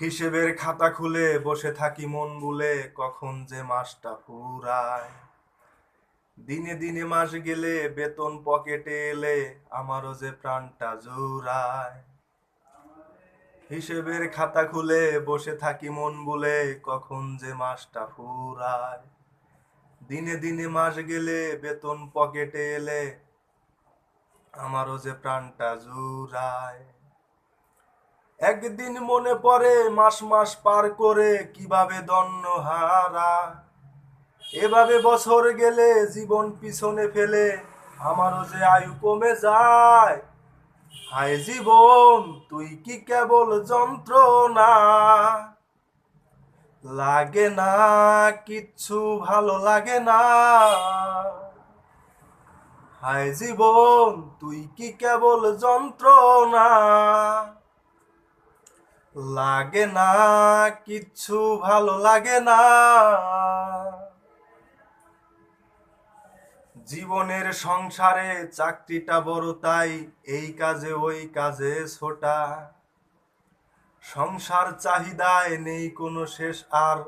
হিসেবের খাতা খুলে বসে থাকি মন বলে, কখন যে মাসটা ফুরায় দিনে দিনে মাস গেলে, বেতন পকেটে এলে, আমারও যে প্রাণটা জুড়ায়। হিসেবের খাতা খুলে বসে থাকি মন বলে, কখন যে মাসটা ফুরায় দিনে দিনে মাস গেলে, বেতন পকেটে এলে, আমারও যে প্রাণটা জুড়ায়। একদিন মনে পড়ে মাস মাস পার করে কীভাবে দন্য হারা। এভাবে বছর গেলে জীবন পিছনে ফেলে আমারও যে আয়ু কমে যায়। হায় জীবন, তুই কি কেবল যন্ত্রণা? লাগে না, কিচ্ছু ভালো লাগে না। হায় জীবন, তুই কি কেবল যন্ত্রণা? লাগে না, কিচ্ছু ভালো লাগে না। জীবনের সংসারে চাকরিটা বড়, তাই এই কাজে ওই কাজে ছোটা। সংসার চাহিদায় নেই কোনো শেষ, আর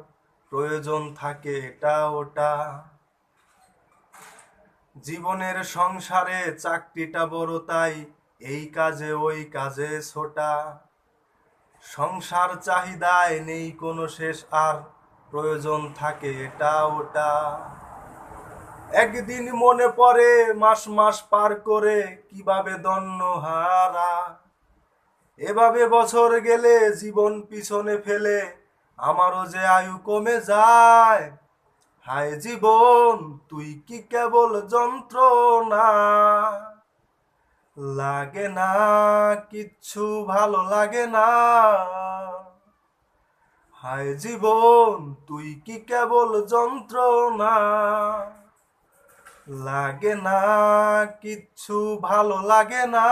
প্রয়োজন থাকে এটা ওটা। জীবনের সংসারে চাকরিটা বড়, তাই এই কাজে ওই কাজে ছোটা। সংসার চাহিদায় নেই কোনো শেষ আর, প্রয়োজন থাকে এটা ওটা। একদিন মনে পড়ে, মাস মাস পার করে কীভাবে দন্য হারা। এভাবে বছর গেলে জীবন পিছনে ফেলে আমারও যে আয়ু কমে যায়। হায় জীবন, তুই কি কেবল যন্ত্রণা? লাগে না, কিচ্ছু ভালো লাগে না। হায় জীবন, তুই কি কেবল যন্ত্রণা? লাগে না, কিচ্ছু ভালো লাগে না।